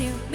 you.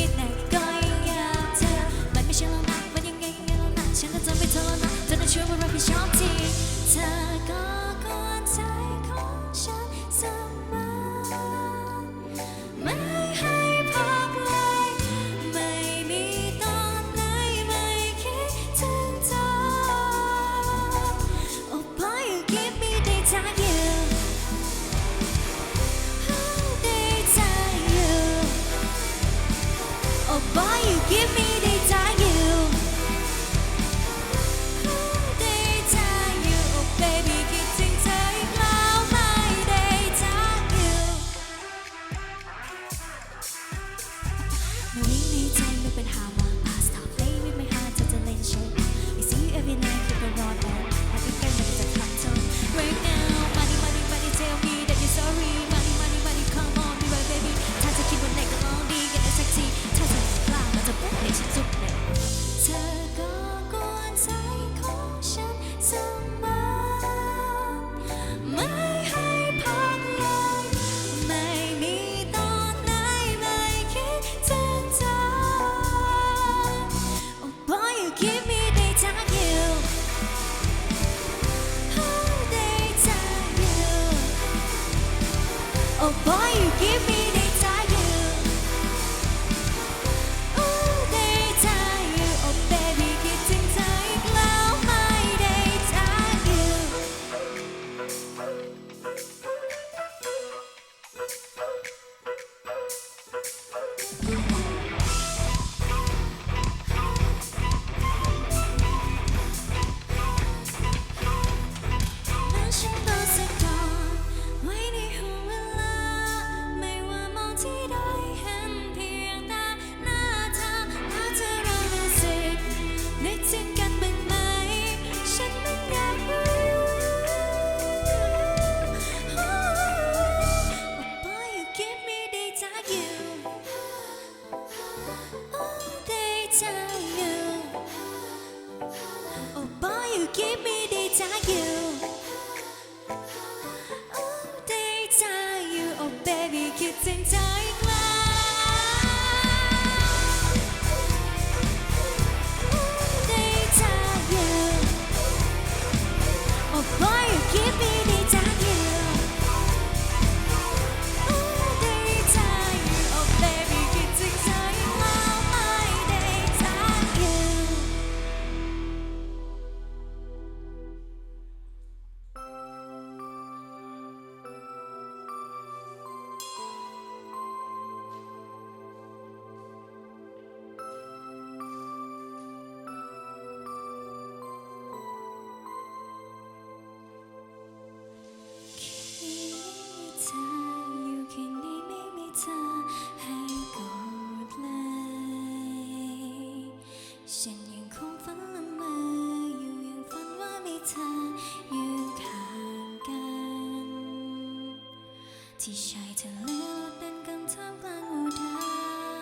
ที่ชายทะเลและเต้นกันท่ากลางหมู่ดา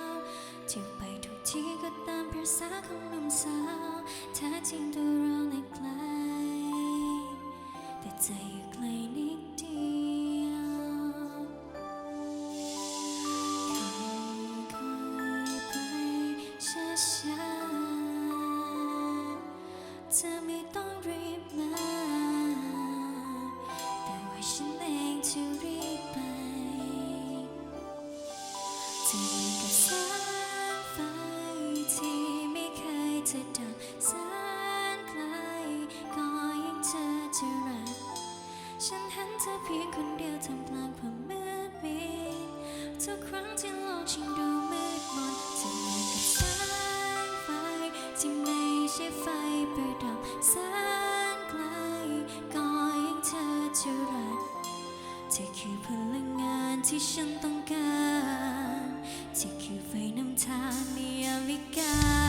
วจะไปทุกที่ก็ตามภาษาของหนุ่มสาวแท้จริงตัวเราในไกลแต่ใจอยู่ ทำกลางความมืดมิดทุกครั้งที่โลกฉังดูมืดมนจะมากับแสงไฟที่ไม่ใช่ไฟไปดับแสนไกลก็ยังเธอจะรักเธอคือพลังงานที่ฉันต้องการเธอคือไฟนำทางในยามวิกา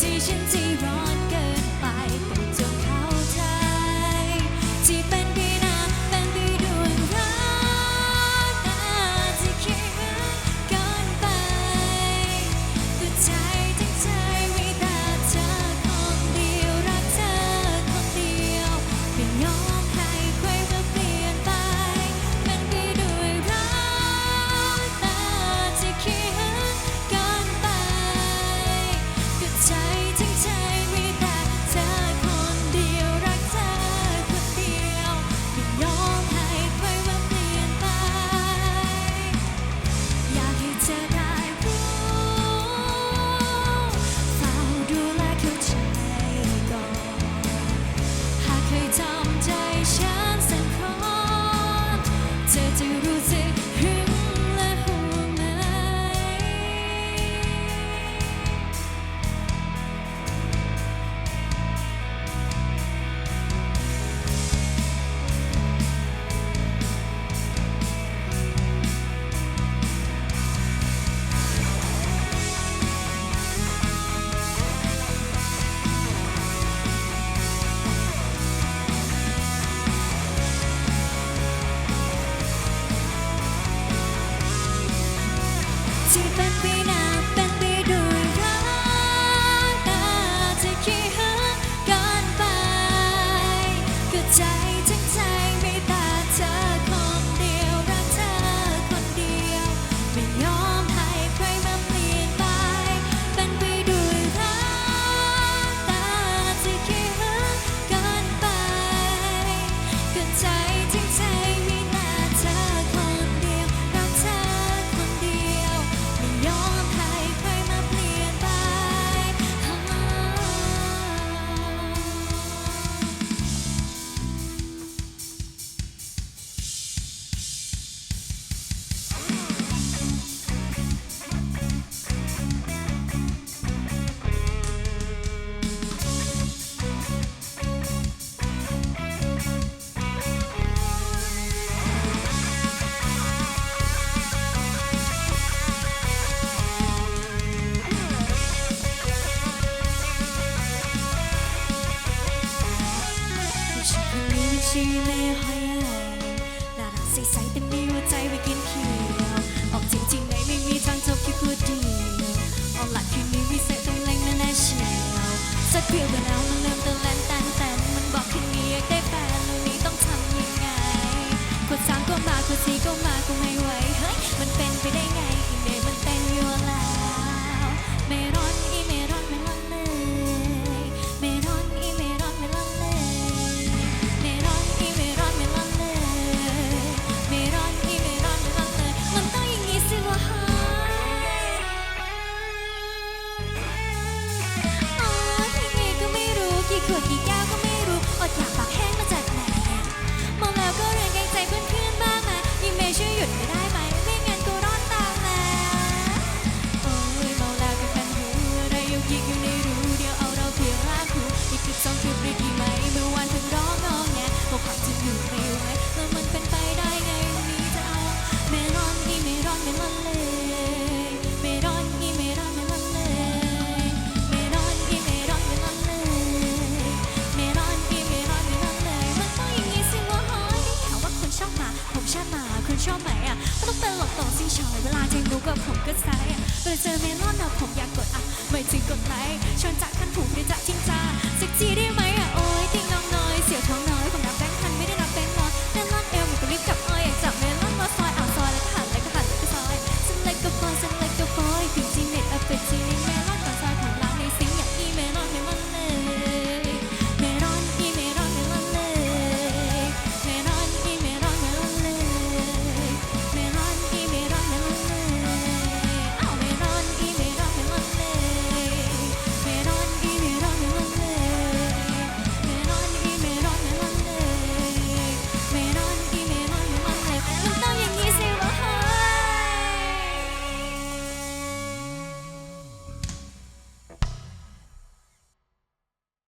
บา